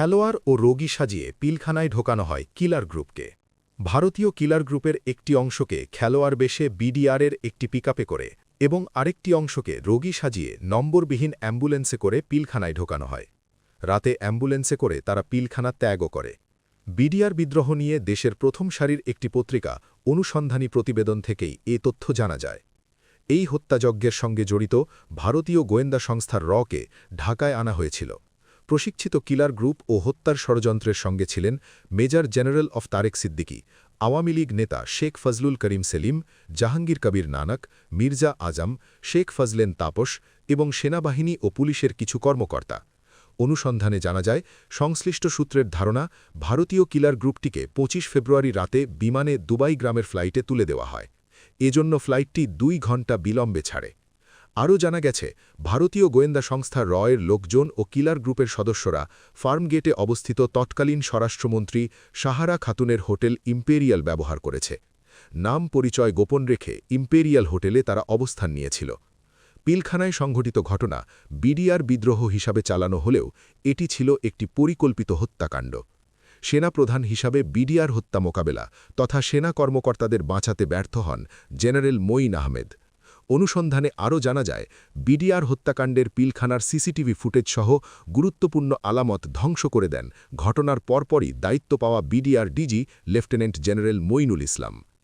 খেলোয়াড় ও রোগী সাজিয়ে পিলখানায় ঢোকানো হয় কিলার গ্রুপকে। ভারতীয় কিলার গ্রুপের একটি অংশকে খেলোয়াড় বেশে বিডিআরের একটি পিকআপে করে এবং আরেকটি অংশকে রোগী সাজিয়ে নম্বরবিহীন অ্যাম্বুলেন্সে করে পিলখানায় ঢোকানো হয়। রাতে অ্যাম্বুলেন্সে করে তারা পিলখানা ত্যাগও করে। বিডিআর বিদ্রোহ নিয়ে দেশের প্রথম সারির একটি পত্রিকা, অনুসন্ধানী প্রতিবেদন থেকেই এ তথ্য জানা যায়। এই হত্যাযজ্ঞের সঙ্গে জড়িত ভারতীয় গোয়েন্দা সংস্থার রকে ঢাকায় আনা হয়েছিল। প্রশিক্ষিত কিলার গ্রুপ ও হত্যার ষড়যন্ত্রের সঙ্গে ছিলেন major general of Tarek Siddique, Awami League নেতা শেখ ফজলুল করিম সেলিম, জাহাঙ্গীর কবির নানক, মির্জা আজম, শেখ ফজলেন তাপস এবং সেনাবাহিনী ও পুলিশের কিছু কর্মকর্তা। অনুসন্ধানে জানা যায়, সংশ্লিষ্ট সূত্রের ধারণা, ভারতীয় কিলার গ্রুপটিকে ২৫ ফেব্রুয়ারি রাতে বিমানে দুবাই গ্রামের ফ্লাইটে তুলে দেওয়া হয়। এজন্য ফ্লাইটটি দুই ঘণ্টা বিলম্বে ছাড়ে। আরও জানা গেছে, ভারতীয় গোয়েন্দা সংস্থা রয়ের লোকজন ও কিলার গ্রুপের সদস্যরা ফার্মগেটে অবস্থিত তৎকালীন স্বরাষ্ট্রমন্ত্রী সাহারা খাতুনের হোটেল ইম্পেরিয়াল ব্যবহার করেছে। নাম পরিচয় গোপন রেখে ইম্পেরিয়াল হোটেলে তারা অবস্থান নিয়েছিল। পিলখানায় সংঘটিত ঘটনা বিডিআর বিদ্রোহ হিসাবে চালানো হলেও এটি ছিল একটি পরিকল্পিত হত্যাকাণ্ড। সেনাপ্রধান হিসাবে বিডিআর হত্যা মোকাবেলা তথা সেনা কর্মকর্তাদের বাঁচাতে ব্যর্থ হন জেনারেল মঈন আহমেদ। অনুসন্ধানে আরও জানা যায়, বিডিআর হত্যাকাণ্ডের পিলখানার সিসিটিভি ফুটেজ সহ গুরুত্বপূর্ণ আলামত ধ্বংস করে দেন। ঘটনার পরপরই দায়িত্ব পাওয়া BDR DG lieutenant general Moinul Islam.